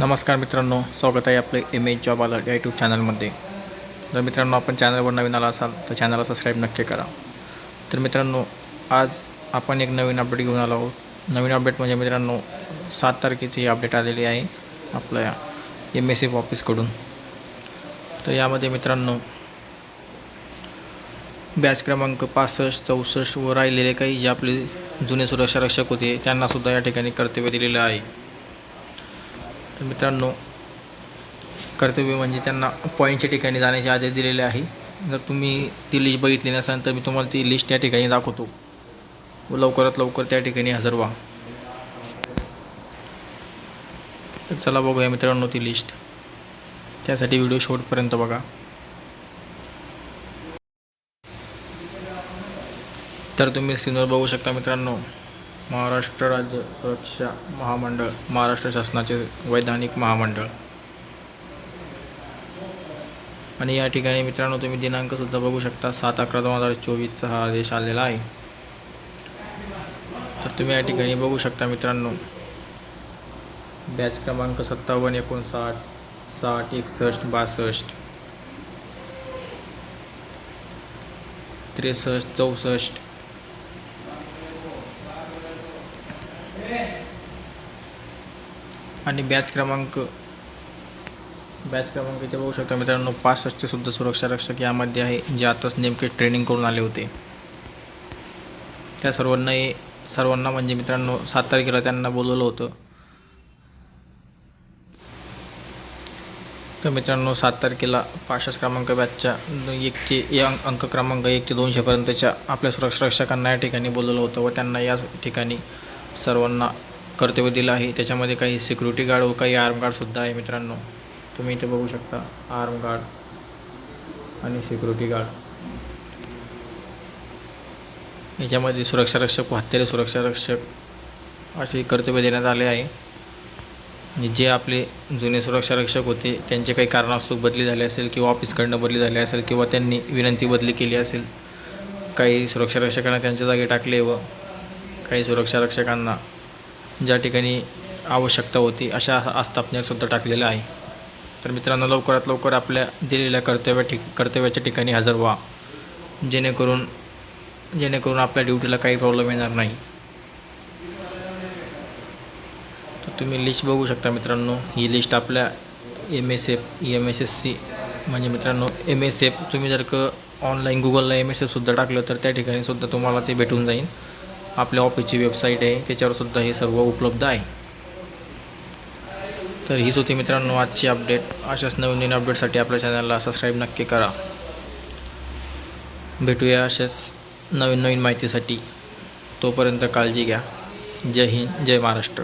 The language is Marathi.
नमस्कार मित्रांनो स्वागत आहे आपले एम एच जॉब अलर्ट या यूट्यूब चॅनलमध्ये जर मित्रांनो आपण चॅनलवर नवीन आला असाल तर चॅनलला सबस्क्राईब नक्की करा. तर मित्रांनो आज आपण एक नवीन अपडेट घेऊन आलो आहोत. नवीन अपडेट म्हणजे मित्रांनो सात तारखेची अपडेट आलेली आहे आपल्या एम एस एफ ऑफिसकडून तर यामध्ये मित्रांनो बॅच क्रमांक पासष्ट चौसष्ट व राहिलेले काही जे आपले जुने सुरक्षा रक्षक होते त्यांनासुद्धा या ठिकाणी कर्तव्य दिलेलं आहे. तर मित्रांनो कर्तव्य म्हणजे त्यांना पॉईंटच्या ठिकाणी जाण्याचे आदेश दिलेले आहे. जर तुम्ही ती लिस्ट बघितली नसाल तर मी तुम्हाला ती लिस्ट त्या ठिकाणी दाखवतो. व लवकरात लवकर त्या ठिकाणी हजर व्हा. तर चला बघूया मित्रांनो ती लिस्ट त्यासाठी व्हिडिओ शेवटपर्यंत बघा. तर तुम्ही स्क्रीनवर बघू शकता मित्रांनो महाराष्ट्र राज्य सुरक्षा महामंडळ महाराष्ट्र शासनाचे वैधानिक महामंडळ. आणि या ठिकाणी मित्रांनो तुम्ही दिनांकसुद्धा बघू शकता सात अकरा दोन हजार चोवीसचा हा आदेश आलेला आहे. तर तुम्ही या ठिकाणी बघू शकता मित्रांनो बॅच क्रमांक सत्तावन्न एकोणसाठ साठ एकसष्ट बासष्ट त्रेसष्ट चौसष्ट आणि बॅच क्रमांक बॅच क्रमांक इथे बघू शकता मित्रांनो पासष्टचे सुद्धा सुरक्षा रक्षक यामध्ये आहे जे आताच नेमके ट्रेनिंग करून आले होते. त्या सर्वांनाही सर्वांना म्हणजे मित्रांनो सात तारखेला त्यांना बोलवलं होतं. तर मित्रांनो सात तारखेला पासष्ट क्रमांक बॅचच्या एक ते या अंक अंक क्रमांक एक ते दोनशेपर्यंतच्या आपल्या सुरक्षा रक्षकांना या ठिकाणी बोलवलं होतं व त्यांना याच ठिकाणी सर्वांना कर्तव्य दिलं आहे. त्याच्यामध्ये काही सिक्युरिटी गार्ड व काही आर्म गार्डसुद्धा आहे मित्रांनो. तुम्ही इथे बघू शकता आर्म गार्ड आणि सिक्युरिटी गार्ड याच्यामध्ये सुरक्षा रक्षक व हत्यारे सुरक्षा रक्षक असे कर्तव्य देण्यात आले आहे. आणि जे आपले जुने सुरक्षा रक्षक होते त्यांचे काही कारणास्तव बदली झाले असेल किंवा ऑफिसकडनं बदली झाली असेल किंवा त्यांनी विनंती बदली केली असेल काही सुरक्षा रक्षकांना त्यांच्या जागी टाकले व काही सुरक्षा रक्षकांना ज्या ठिकाणी आवश्यकता होती अशा आस्थापनेसुद्धा टाकलेलं आहे. तर मित्रांनो लवकरात लवकर आपल्या दिलेल्या कर्तव्या ठिक कर्तव्याच्या ठिकाणी हजर व्हा. जेणेकरून जेणेकरून आपल्या ड्युटीला काही प्रॉब्लेम येणार नाही. तर तुम्ही लिस्ट बघू शकता मित्रांनो. ही लिस्ट आपल्या M S F M S S C म्हणजे मित्रांनो एम एस एफ तुम्ही जर का ऑनलाईन गुगलला एम एस एफसुद्धा टाकलं तर त्या ठिकाणीसुद्धा तुम्हाला ते भेटून जाईल. आपल्या ऑफिसची वेबसाईट आहे. त्याच्यावर सुद्धा हे सर्व उपलब्ध आहे. तर हीच होती मित्रांनो आजची अपडेट अशाच नवीन नवीन अपडेटसाठी आपल्या चॅनलला सबस्क्राईब नक्की करा. भेटूया अशाच नवीन नवीन माहितीसाठी. तोपर्यंत काळजी घ्या. जय हिंद जय महाराष्ट्र.